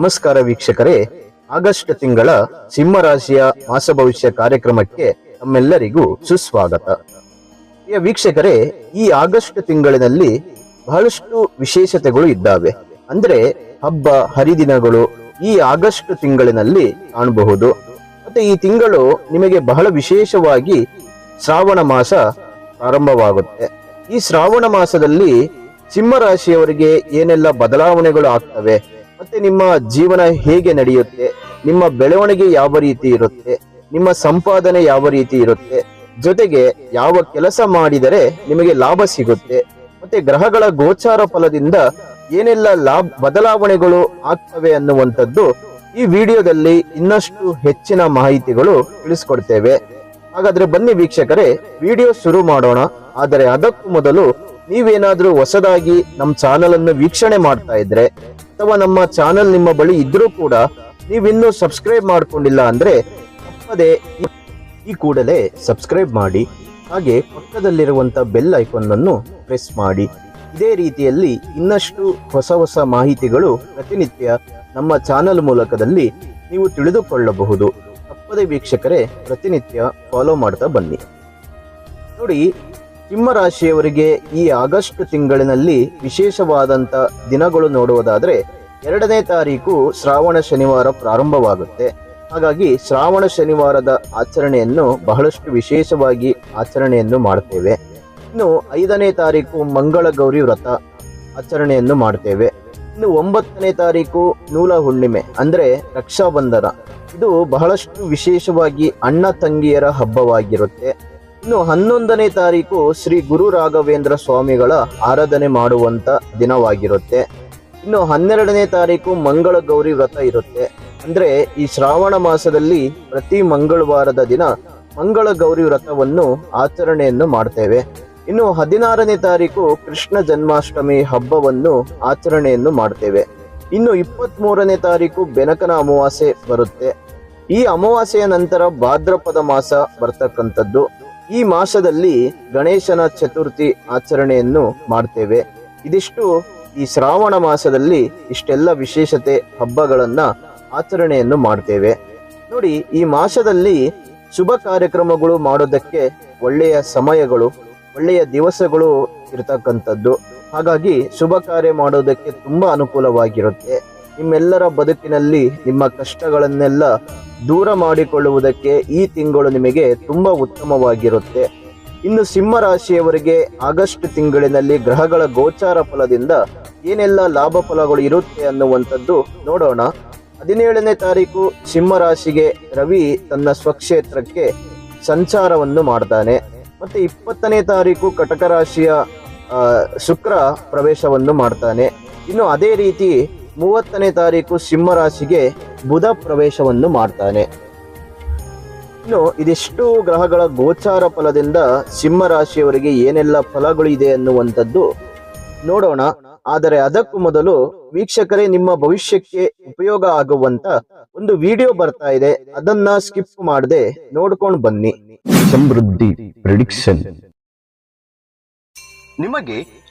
ನಮಸ್ಕಾರ ವೀಕ್ಷಕರೇ. ಆಗಸ್ಟ್ ತಿಂಗಳ ಸಿಂಹರಾಶಿಯ ಮಾಸ ಭವಿಷ್ಯ ಕಾರ್ಯಕ್ರಮಕ್ಕೆ ತಮ್ಮೆಲ್ಲರಿಗೂ ಸುಸ್ವಾಗತ. ಪ್ರಿಯ ವೀಕ್ಷಕರೇ, ಈ ಆಗಸ್ಟ್ ತಿಂಗಳಿನಲ್ಲಿ ಬಹಳಷ್ಟು ವಿಶೇಷತೆಗಳು ಇದ್ದಾವೆ. ಅಂದ್ರೆ ಹಬ್ಬ, ಹರಿದಿನಗಳು ಈ ಆಗಸ್ಟ್ ತಿಂಗಳಿನಲ್ಲಿ ಕಾಣಬಹುದು. ಮತ್ತೆ ಈ ತಿಂಗಳು ನಿಮಗೆ ಬಹಳ ವಿಶೇಷವಾಗಿ ಶ್ರಾವಣ ಮಾಸ ಪ್ರಾರಂಭವಾಗುತ್ತೆ. ಈ ಶ್ರಾವಣ ಮಾಸದಲ್ಲಿ ಸಿಂಹ ರಾಶಿಯವರಿಗೆ ಏನೆಲ್ಲ ಬದಲಾವಣೆಗಳು ಆಗ್ತವೆ? ಮತ್ತೆ ನಿಮ್ಮ ಜೀವನ ಹೇಗೆ ನಡೆಯುತ್ತೆ? ನಿಮ್ಮ ಬೆಳವಣಿಗೆ ಯಾವ ರೀತಿ ಇರುತ್ತೆ? ನಿಮ್ಮ ಸಂಪಾದನೆ ಯಾವ ರೀತಿ ಇರುತ್ತೆ? ಜೊತೆಗೆ ಯಾವ ಕೆಲಸ ಮಾಡಿದರೆ ನಿಮಗೆ ಲಾಭ ಸಿಗುತ್ತೆ? ಮತ್ತೆ ಗ್ರಹಗಳ ಗೋಚಾರ ಫಲದಿಂದ ಏನೆಲ್ಲ ಲಾಭ, ಬದಲಾವಣೆಗಳು ಆಗ್ತವೆ ಅನ್ನುವಂಥದ್ದು ಈ ವಿಡಿಯೋದಲ್ಲಿ ಇನ್ನಷ್ಟು ಹೆಚ್ಚಿನ ಮಾಹಿತಿಗಳು ತಿಳಿಸ್ಕೊಡ್ತೇವೆ. ಹಾಗಾದ್ರೆ ಬನ್ನಿ ವೀಕ್ಷಕರೇ, ವಿಡಿಯೋ ಶುರು ಮಾಡೋಣ. ಆದರೆ ಅದಕ್ಕೂ ಮೊದಲು ನೀವೇನಾದ್ರೂ ಹೊಸದಾಗಿ ನಮ್ಮ ಚಾನಲ್ ಅನ್ನು ವೀಕ್ಷಣೆ ಮಾಡ್ತಾ ಇದ್ರೆ ಅಥವಾ ನಮ್ಮ ಚಾನೆಲ್ ನಿಮ್ಮ ಬಳಿ ಇದ್ರೂ ಕೂಡ ನೀವಿನ್ನೂ ಸಬ್ಸ್ಕ್ರೈಬ್ ಮಾಡಿಕೊಂಡಿಲ್ಲ ಅಂದ್ರೆ ತಪ್ಪದೇ ಈ- ಕೂಡಲೇ ಸಬ್ಸ್ಕ್ರೈಬ್ ಮಾಡಿ, ಹಾಗೆ ಪಕ್ಕದಲ್ಲಿರುವಂತ ಬೆಲ್ ಐಕಾನ್ ಅನ್ನು ಪ್ರೆಸ್ ಮಾಡಿ. ಇದೇ ರೀತಿಯಲ್ಲಿ ಇನ್ನಷ್ಟು ಹೊಸ ಹೊಸ ಮಾಹಿತಿಗಳು ಪ್ರತಿನಿತ್ಯ ನಮ್ಮ ಚಾನೆಲ್ ಮೂಲಕದಲ್ಲಿ ನೀವು ತಿಳಿದುಕೊಳ್ಳಬಹುದು. ತಪ್ಪದೇ ವೀಕ್ಷಕರೇ, ಪ್ರತಿನಿತ್ಯ ಫಾಲೋ ಮಾಡ್ತಾ ಬನ್ನಿ. ನೋಡಿ ಸಿಂಹ ರಾಶಿಯವರಿಗೆ ಈ ಆಗಸ್ಟ್ ತಿಂಗಳಿನಲ್ಲಿ ವಿಶೇಷವಾದಂಥ ದಿನಗಳು ನೋಡುವುದಾದರೆ ಎರಡನೇ ತಾರೀಕು ಶ್ರಾವಣ ಶನಿವಾರ ಪ್ರಾರಂಭವಾಗುತ್ತೆ. ಹಾಗಾಗಿ ಶ್ರಾವಣ ಶನಿವಾರದ ಆಚರಣೆಯನ್ನು ಬಹಳಷ್ಟು ವಿಶೇಷವಾಗಿ ಆಚರಣೆಯನ್ನು ಮಾಡ್ತೇವೆ. ಇನ್ನು ಐದನೇ ತಾರೀಕು ಮಂಗಳ ಗೌರಿ ವ್ರತ ಆಚರಣೆಯನ್ನು ಮಾಡ್ತೇವೆ. ಇನ್ನು ಒಂಬತ್ತನೇ ತಾರೀಕು ನೂಲ ಹುಣ್ಣಿಮೆ ಅಂದರೆ ರಕ್ಷಾಬಂಧನ. ಇದು ಬಹಳಷ್ಟು ವಿಶೇಷವಾಗಿ ಅಣ್ಣ ತಂಗಿಯರ ಹಬ್ಬವಾಗಿರುತ್ತೆ. ಇನ್ನು ಹನ್ನೊಂದನೇ ತಾರೀಕು ಶ್ರೀ ಗುರು ರಾಘವೇಂದ್ರ ಸ್ವಾಮಿಗಳ ಆರಾಧನೆ ಮಾಡುವಂತ ದಿನವಾಗಿರುತ್ತೆ. ಇನ್ನು ಹನ್ನೆರಡನೇ ತಾರೀಕು ಮಂಗಳ ಗೌರಿ ವ್ರತ ಇರುತ್ತೆ. ಅಂದ್ರೆ ಈ ಶ್ರಾವಣ ಮಾಸದಲ್ಲಿ ಪ್ರತಿ ಮಂಗಳವಾರದ ದಿನ ಮಂಗಳ ಗೌರಿ ವ್ರತವನ್ನು ಆಚರಣೆಯನ್ನು ಮಾಡ್ತೇವೆ. ಇನ್ನು ಹದಿನಾರನೇ ತಾರೀಕು ಕೃಷ್ಣ ಜನ್ಮಾಷ್ಟಮಿ ಹಬ್ಬವನ್ನು ಆಚರಣೆಯನ್ನು ಮಾಡ್ತೇವೆ. ಇನ್ನು ಇಪ್ಪತ್ತ್ ಮೂರನೇ ತಾರೀಕು ಬೆನಕನ ಅಮಾವಾಸ್ಯೆ ಬರುತ್ತೆ. ಈ ಅಮಾವಾಸ್ಯೆಯ ನಂತರ ಭಾದ್ರಪದ ಮಾಸ ಬರ್ತಕ್ಕಂಥದ್ದು. ಈ ಮಾಸದಲ್ಲಿ ಗಣೇಶನ ಚತುರ್ಥಿ ಆಚರಣೆಯನ್ನು ಮಾಡ್ತೇವೆ. ಇದಿಷ್ಟು ಈ ಶ್ರಾವಣ ಮಾಸದಲ್ಲಿ ಇಷ್ಟೆಲ್ಲ ವಿಶೇಷತೆ ಹಬ್ಬಗಳನ್ನ ಆಚರಣೆಯನ್ನು ಮಾಡ್ತೇವೆ. ನೋಡಿ, ಈ ಮಾಸದಲ್ಲಿ ಶುಭ ಕಾರ್ಯಕ್ರಮಗಳು ಮಾಡೋದಕ್ಕೆ ಒಳ್ಳೆಯ ಸಮಯಗಳು, ಒಳ್ಳೆಯ ದಿವಸಗಳು ಇರತಕ್ಕಂಥದ್ದು. ಹಾಗಾಗಿ ಶುಭ ಕಾರ್ಯ ಮಾಡೋದಕ್ಕೆ ತುಂಬಾ ಅನುಕೂಲವಾಗಿರುತ್ತೆ. ನಿಮ್ಮೆಲ್ಲರ ಬದುಕಿನಲ್ಲಿ ನಿಮ್ಮ ಕಷ್ಟಗಳನ್ನೆಲ್ಲ ದೂರ ಮಾಡಿಕೊಳ್ಳುವುದಕ್ಕೆ ಈ ತಿಂಗಳು ನಿಮಗೆ ತುಂಬ ಉತ್ತಮವಾಗಿರುತ್ತೆ. ಇನ್ನು ಸಿಂಹ ರಾಶಿಯವರಿಗೆ ಆಗಸ್ಟ್ ತಿಂಗಳಿನಲ್ಲಿ ಗ್ರಹಗಳ ಗೋಚಾರ ಫಲದಿಂದ ಏನೆಲ್ಲ ಲಾಭ ಫಲಗಳು ಇರುತ್ತೆ ಅನ್ನುವಂಥದ್ದು ನೋಡೋಣ. ಹದಿನೇಳನೇ ತಾರೀಕು ಸಿಂಹ ರಾಶಿಗೆ ರವಿ ತನ್ನ ಸ್ವಕ್ಷೇತ್ರಕ್ಕೆ ಸಂಚಾರವನ್ನು ಮಾಡ್ತಾನೆ. ಮತ್ತೆ ಇಪ್ಪತ್ತನೇ ತಾರೀಕು ಕಟಕ ರಾಶಿಯ ಶುಕ್ರ ಪ್ರವೇಶವನ್ನು ಮಾಡ್ತಾನೆ. ಇನ್ನು ಅದೇ ರೀತಿ ಮೂವತ್ತನೇ ತಾರೀಕು ಸಿಂಹ ರಾಶಿಗೆ ಬುಧ ಪ್ರವೇಶವನ್ನು ಮಾಡ್ತಾನೆ. ಇನ್ನು ಇದಿಷ್ಟು ಗ್ರಹಗಳ ಗೋಚಾರ ಫಲದಿಂದ ಸಿಂಹ ರಾಶಿಯವರಿಗೆ ಏನೆಲ್ಲ ಫಲಗಳು ಇದೆ ಅನ್ನುವಂಥದ್ದು ನೋಡೋಣ. ಆದರೆ ಅದಕ್ಕೂ ಮೊದಲು ವೀಕ್ಷಕರೇ ನಿಮ್ಮ ಭವಿಷ್ಯಕ್ಕೆ ಉಪಯೋಗ ಆಗುವಂತ ಒಂದು ವಿಡಿಯೋ ಬರ್ತಾ ಇದೆ. ಅದನ್ನ ಸ್ಕಿಪ್ ಮಾಡದೆ ನೋಡ್ಕೊಂಡು ಬನ್ನಿ. ಸಮೃದ್ಧಿ ಪ್ರಿಡಿಕ್ಷನ್ ನಿಮಗೆ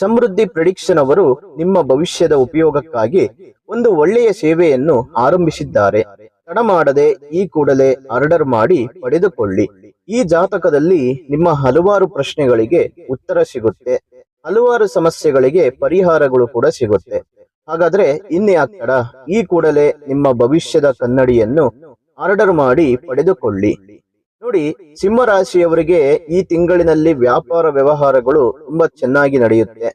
ಸಮೃದ್ಧಿ ಪ್ರಿಡಿಕ್ಷನ್ ಅವರು ನಿಮ್ಮ ಭವಿಷ್ಯದ ಉಪಯೋಗಕ್ಕಾಗಿ ಒಂದು ಒಳ್ಳೆಯ ಸೇವೆಯನ್ನು ಆರಂಭಿಸಿದ್ದಾರೆ. ತಡ ಮಾಡದೆ ಈ ಕೂಡಲೇ ಆರ್ಡರ್ ಮಾಡಿ ಪಡೆದುಕೊಳ್ಳಿ. ಈ ಜಾತಕದಲ್ಲಿ ನಿಮ್ಮ ಹಲವಾರು ಪ್ರಶ್ನೆಗಳಿಗೆ ಉತ್ತರ ಸಿಗುತ್ತೆ. ಹಲವಾರು ಸಮಸ್ಯೆಗಳಿಗೆ ಪರಿಹಾರಗಳು ಕೂಡ ಸಿಗುತ್ತೆ. ಹಾಗಾದ್ರೆ ಇನ್ಯಾಕ್ ತಡ? ಈ ಕೂಡಲೇ ನಿಮ್ಮ ಭವಿಷ್ಯದ ಕನ್ನಡಿಯನ್ನು ಆರ್ಡರ್ ಮಾಡಿ ಪಡೆದುಕೊಳ್ಳಿ. ನೋಡಿ ಸಿಂಹ ರಾಶಿಯವರಿಗೆ ಈ ತಿಂಗಳಿನಲ್ಲಿ ವ್ಯಾಪಾರ ವ್ಯವಹಾರಗಳು ತುಂಬಾ ಚೆನ್ನಾಗಿ ನಡೆಯುತ್ತೆ.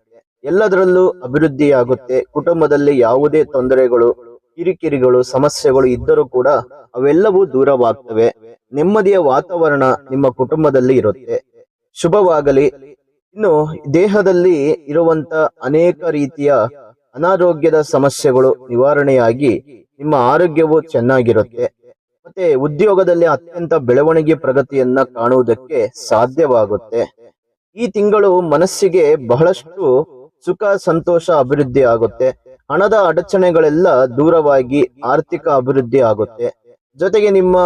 ಎಲ್ಲದರಲ್ಲೂ ಅಭಿವೃದ್ಧಿಯಾಗುತ್ತೆ. ಕುಟುಂಬದಲ್ಲಿ ಯಾವುದೇ ತೊಂದರೆಗಳು, ಕಿರಿಕಿರಿಗಳು, ಸಮಸ್ಯೆಗಳು ಇದ್ದರೂ ಕೂಡ ಅವೆಲ್ಲವೂ ದೂರವಾಗ್ತವೆ. ನೆಮ್ಮದಿಯ ವಾತಾವರಣ ನಿಮ್ಮ ಕುಟುಂಬದಲ್ಲಿ ಇರುತ್ತೆ. ಶುಭವಾಗಲಿ. ಇನ್ನು ದೇಹದಲ್ಲಿ ಇರುವಂತ ಅನೇಕ ರೀತಿಯ ಅನಾರೋಗ್ಯದ ಸಮಸ್ಯೆಗಳು ನಿವಾರಣೆಯಾಗಿ ನಿಮ್ಮ ಆರೋಗ್ಯವು ಚೆನ್ನಾಗಿರುತ್ತೆ. ಮತ್ತೆ ಉದ್ಯೋಗದಲ್ಲಿ ಅತ್ಯಂತ ಬೆಳವಣಿಗೆ ಪ್ರಗತಿಯನ್ನ ಕಾಣುವುದಕ್ಕೆ ಸಾಧ್ಯವಾಗುತ್ತೆ. ಈ ತಿಂಗಳು ಮನಸ್ಸಿಗೆ ಬಹಳಷ್ಟು ಸುಖ, ಸಂತೋಷ, ಅಭಿವೃದ್ಧಿ ಆಗುತ್ತೆ. ಹಣದ ಅಡಚಣೆಗಳೆಲ್ಲ ದೂರವಾಗಿ ಆರ್ಥಿಕ ಅಭಿವೃದ್ಧಿ ಆಗುತ್ತೆ. ಜೊತೆಗೆ ನಿಮ್ಮ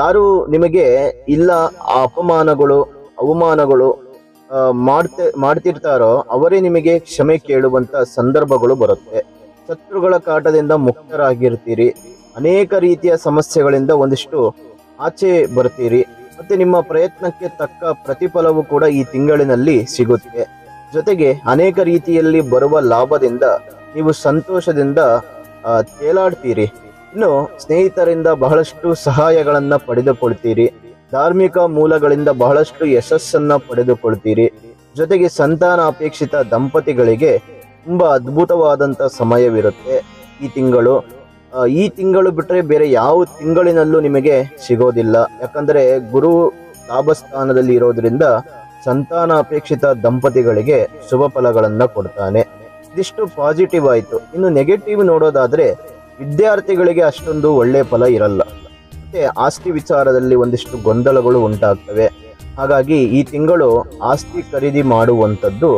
ಯಾರು ನಿಮಗೆ ಇಲ್ಲ ಅಪಮಾನಗಳು, ಅವಮಾನಗಳು ಮಾಡ್ತೆ, ಮಾಡ್ತಿರ್ತಾರೋ ಅವರೇ ನಿಮಗೆ ಕ್ಷಮೆ ಕೇಳುವಂತ ಸಂದರ್ಭಗಳು ಬರುತ್ತೆ. ಶತ್ರುಗಳ ಕಾಟದಿಂದ ಮುಕ್ತರಾಗಿರ್ತೀರಿ. ಅನೇಕ ರೀತಿಯ ಸಮಸ್ಯೆಗಳಿಂದ ಒಂದಿಷ್ಟು ಆಚೆ ಬರ್ತೀರಿ ಮತ್ತೆ ನಿಮ್ಮ ಪ್ರಯತ್ನಕ್ಕೆ ತಕ್ಕ ಪ್ರತಿಫಲವು ಕೂಡ ಈ ತಿಂಗಳಿನಲ್ಲಿ ಸಿಗುತ್ತೆ ಜೊತೆಗೆ ಅನೇಕ ರೀತಿಯಲ್ಲಿ ಬರುವ ಲಾಭದಿಂದ ನೀವು ಸಂತೋಷದಿಂದ ತೇಲಾಡ್ತೀರಿ. ಇನ್ನು ಸ್ನೇಹಿತರಿಂದ ಬಹಳಷ್ಟು ಸಹಾಯಗಳನ್ನ ಪಡೆದುಕೊಳ್ತೀರಿ. ಧಾರ್ಮಿಕ ಮೂಲಗಳಿಂದ ಬಹಳಷ್ಟು ಯಶಸ್ಸನ್ನ ಪಡೆದುಕೊಳ್ತೀರಿ. ಜೊತೆಗೆ ಸಂತಾನ ಅಪೇಕ್ಷಿತ ದಂಪತಿಗಳಿಗೆ ತುಂಬಾ ಅದ್ಭುತವಾದಂತ ಸಮಯವಿರುತ್ತೆ ಈ ತಿಂಗಳು. ಈ ತಿಂಗಳು ಬಿಟ್ಟರೆ ಬೇರೆ ಯಾವ ತಿಂಗಳಿನಲ್ಲೂ ನಿಮಗೆ ಸಿಗೋದಿಲ್ಲ. ಯಾಕಂದರೆ ಗುರು ಲಾಭಸ್ಥಾನದಲ್ಲಿ ಇರೋದ್ರಿಂದ ಸಂತಾನ ಅಪೇಕ್ಷಿತ ದಂಪತಿಗಳಿಗೆ ಶುಭ ಫಲಗಳನ್ನು ಕೊಡ್ತಾನೆ. ಇದಿಷ್ಟು ಪಾಸಿಟಿವ್ ಆಯಿತು. ಇನ್ನು ನೆಗೆಟಿವ್ ನೋಡೋದಾದರೆ ವಿದ್ಯಾರ್ಥಿಗಳಿಗೆ ಅಷ್ಟೊಂದು ಒಳ್ಳೆಯ ಫಲ ಇರಲ್ಲ. ಮತ್ತು ಆಸ್ತಿ ವಿಚಾರದಲ್ಲಿ ಒಂದಿಷ್ಟು ಗೊಂದಲಗಳು ಉಂಟಾಗ್ತವೆ. ಹಾಗಾಗಿ ಈ ತಿಂಗಳು ಆಸ್ತಿ ಖರೀದಿ ಮಾಡುವಂಥದ್ದು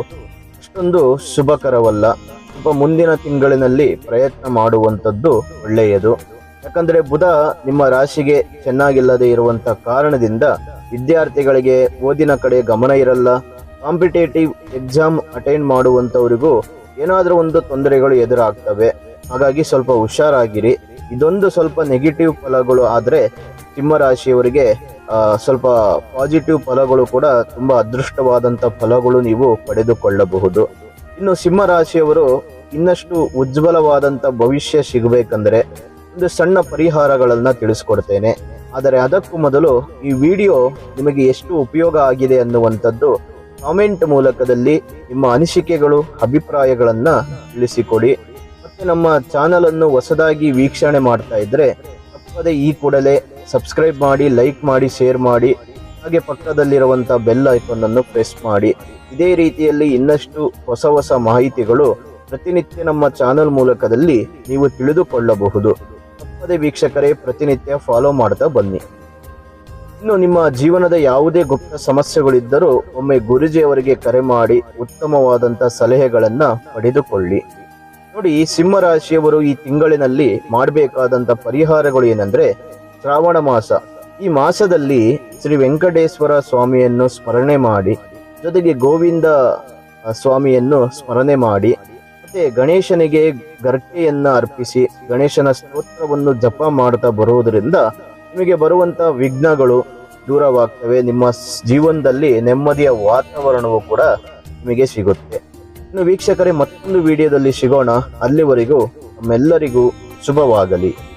ಅಷ್ಟೊಂದು ಶುಭಕರವಲ್ಲ. ಸ್ವಲ್ಪ ಮುಂದಿನ ತಿಂಗಳಿನಲ್ಲಿ ಪ್ರಯತ್ನ ಮಾಡುವಂಥದ್ದು ಒಳ್ಳೆಯದು. ಯಾಕಂದರೆ ಬುಧ ನಿಮ್ಮ ರಾಶಿಗೆ ಚೆನ್ನಾಗಿಲ್ಲದೆ ಇರುವಂಥ ಕಾರಣದಿಂದ ವಿದ್ಯಾರ್ಥಿಗಳಿಗೆ ಓದಿನ ಕಡೆ ಗಮನ ಇರಲ್ಲ. ಕಾಂಪಿಟೇಟಿವ್ ಎಕ್ಸಾಮ್ ಅಟೆಂಡ್ ಮಾಡುವಂತವರಿಗೂ ಏನಾದರೂ ಒಂದು ತೊಂದರೆಗಳು ಎದುರಾಗ್ತವೆ. ಹಾಗಾಗಿ ಸ್ವಲ್ಪ ಹುಷಾರಾಗಿರಿ. ಇದೊಂದು ಸ್ವಲ್ಪ ನೆಗೆಟಿವ್ ಫಲಗಳು ಆದ್ರೆ ಸಿಂಹ ರಾಶಿಯವರಿಗೆ ಸ್ವಲ್ಪ ಪಾಸಿಟಿವ್ ಫಲಗಳು ಕೂಡ ತುಂಬಾ ಅದೃಷ್ಟವಾದಂತ ಫಲಗಳು ನೀವು ಪಡೆದುಕೊಳ್ಳಬಹುದು. ಇನ್ನು ಸಿಂಹ ರಾಶಿಯವರು ಇನ್ನಷ್ಟು ಉಜ್ವಲವಾದಂಥ ಭವಿಷ್ಯ ಸಿಗಬೇಕಂದ್ರೆ ಒಂದು ಸಣ್ಣ ಪರಿಹಾರಗಳನ್ನು ತಿಳಿಸ್ಕೊಡ್ತೇನೆ. ಆದರೆ ಅದಕ್ಕೂ ಮೊದಲು ಈ ವಿಡಿಯೋ ನಿಮಗೆ ಎಷ್ಟು ಉಪಯೋಗ ಆಗಿದೆ ಅನ್ನುವಂಥದ್ದು ಕಾಮೆಂಟ್ ಮೂಲಕದಲ್ಲಿ ನಿಮ್ಮ ಅನಿಸಿಕೆಗಳು, ಅಭಿಪ್ರಾಯಗಳನ್ನು ತಿಳಿಸಿಕೊಡಿ. ಮತ್ತು ನಮ್ಮ ಚಾನಲನ್ನು ಹೊಸದಾಗಿ ವೀಕ್ಷಣೆ ಮಾಡ್ತಾ ಇದ್ದರೆ ತಪ್ಪದೆ ಈ ಕೂಡಲೇ ಸಬ್ಸ್ಕ್ರೈಬ್ ಮಾಡಿ, ಲೈಕ್ ಮಾಡಿ, ಶೇರ್ ಮಾಡಿ. ಹಾಗೆ ಪಕ್ಕದಲ್ಲಿರುವಂಥ ಬೆಲ್ ಐಕಾನ್ ಅನ್ನು ಪ್ರೆಸ್ ಮಾಡಿ. ಇದೇ ರೀತಿಯಲ್ಲಿ ಇನ್ನಷ್ಟು ಹೊಸ ಹೊಸ ಮಾಹಿತಿಗಳು ಪ್ರತಿನಿತ್ಯ ನಮ್ಮ ಚಾನಲ್ ಮೂಲಕದಲ್ಲಿ ನೀವು ತಿಳಿದುಕೊಳ್ಳಬಹುದು. ತಪ್ಪದೆ ವೀಕ್ಷಕರೇ, ಪ್ರತಿನಿತ್ಯ ಫಾಲೋ ಮಾಡ್ತಾ ಬನ್ನಿ. ಇನ್ನು ನಿಮ್ಮ ಜೀವನದ ಯಾವುದೇ ಗುಪ್ತ ಸಮಸ್ಯೆಗಳಿದ್ದರೂ ಒಮ್ಮೆ ಗುರುಜಿಯವರಿಗೆ ಕರೆ ಮಾಡಿ ಉತ್ತಮವಾದಂಥ ಸಲಹೆಗಳನ್ನು ಪಡೆದುಕೊಳ್ಳಿ. ನೋಡಿ ಸಿಂಹರಾಶಿಯವರು ಈ ತಿಂಗಳಿನಲ್ಲಿ ಮಾಡಬೇಕಾದಂಥ ಪರಿಹಾರಗಳು ಏನಂದರೆ ಶ್ರಾವಣ ಮಾಸ. ಈ ಮಾಸದಲ್ಲಿ ಶ್ರೀ ವೆಂಕಟೇಶ್ವರ ಸ್ವಾಮಿಯನ್ನು ಸ್ಮರಣೆ ಮಾಡಿ, ಜೊತೆಗೆ ಗೋವಿಂದ ಸ್ವಾಮಿಯನ್ನು ಸ್ಮರಣೆ ಮಾಡಿ, ಮತ್ತೆ ಗಣೇಶನಿಗೆ ಗರ್ಟೆಯನ್ನ ಅರ್ಪಿಸಿ, ಗಣೇಶನ ಸ್ತೋತ್ರವನ್ನು ಜಪ ಮಾಡ್ತಾ ಬರುವುದರಿಂದ ನಿಮಗೆ ಬರುವಂತ ವಿಘ್ನಗಳು ದೂರವಾಗ್ತವೆ. ನಿಮ್ಮ ಜೀವನದಲ್ಲಿ ನೆಮ್ಮದಿಯ ವಾತಾವರಣವು ಕೂಡ ನಿಮಗೆ ಸಿಗುತ್ತೆ. ಇನ್ನು ವೀಕ್ಷಕರೇ, ಮತ್ತೊಂದು ವಿಡಿಯೋದಲ್ಲಿ ಸಿಗೋಣ. ಅಲ್ಲಿವರೆಗೂ ನಮ್ಮೆಲ್ಲರಿಗೂ ಶುಭವಾಗಲಿ.